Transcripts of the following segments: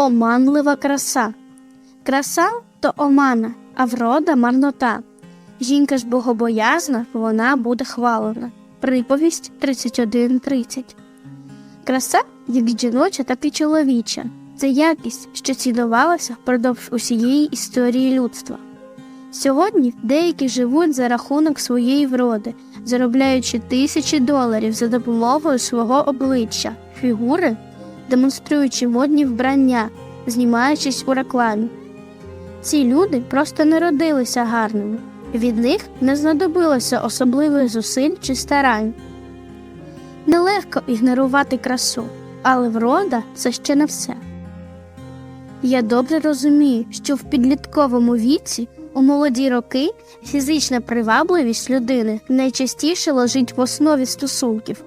Оманлива краса. Краса то омана, а врода марнота. Жінка ж богобоязна, вона буде хвалена. Приповість 31.30. Краса, як жіноча, так і чоловіча. Це якість, що цінувалася впродовж усієї історії людства. Сьогодні деякі живуть за рахунок своєї вроди, заробляючи тисячі доларів за допомогою свого обличчя, фігури, демонструючи модні вбрання, знімаючись у рекламі. Ці люди просто не родилися гарними, від них не знадобилося особливих зусиль чи старань. Нелегко ігнорувати красу, але врода це ще не все. Я добре розумію, що в підлітковому віці у молоді роки фізична привабливість людини найчастіше лежить в основі стосунків,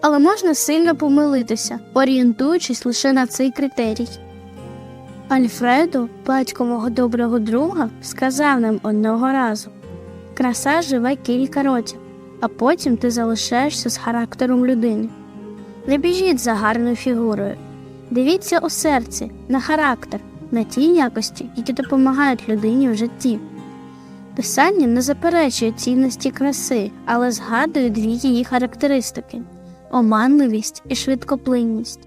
але можна сильно помилитися, орієнтуючись лише на цей критерій. Альфредо, батько мого доброго друга, сказав нам одного разу краса живе кілька років, а потім ти залишаєшся з характером людини. Не біжіть за гарною фігурою. Дивіться у серці, на характер, на ті якості, які допомагають людині в житті. Писання не заперечує цінності краси, але згадує дві її характеристики оманливість і швидкоплинність.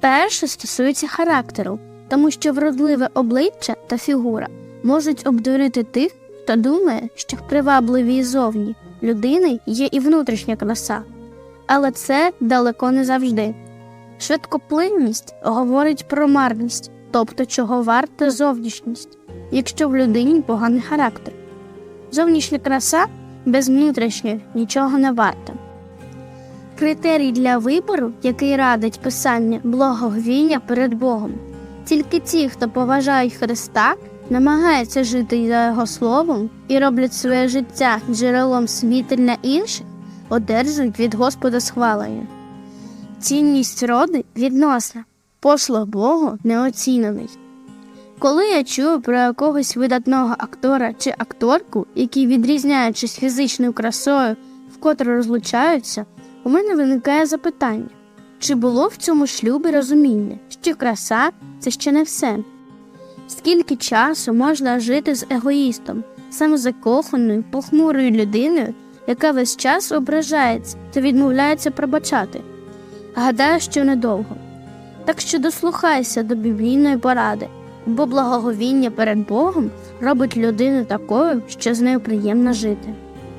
Перше стосується характеру, тому що вродливе обличчя та фігура можуть обдурити тих, хто думає, що в привабливій зовні людини є і внутрішня краса. Але це далеко не завжди. Швидкоплинність говорить про марність, тобто чого варта зовнішність, якщо в людині поганий характер. Зовнішня краса без внутрішньої нічого не варта. Критерій для вибору, який радить писання благоговіння перед Богом. Тільки ті, хто поважають Христа, намагаються жити за Його словом і роблять своє життя джерелом світель на інших, одержують від Господа схвалення. Цінність роди відносна, послуг Богу неоцінений. Коли я чую про якогось видатного актора чи акторку, які, відрізняючись фізичною красою, вкотре розлучаються, у мене виникає запитання, чи було в цьому шлюбі розуміння, що краса це ще не все? Скільки часу можна жити з егоїстом, самозакоханою, похмурою людиною, яка весь час ображається та відмовляється пробачати? Гадаю, що недовго. Так що дослухайся до біблійної поради, бо благоговіння перед Богом робить людину такою, що з нею приємно жити.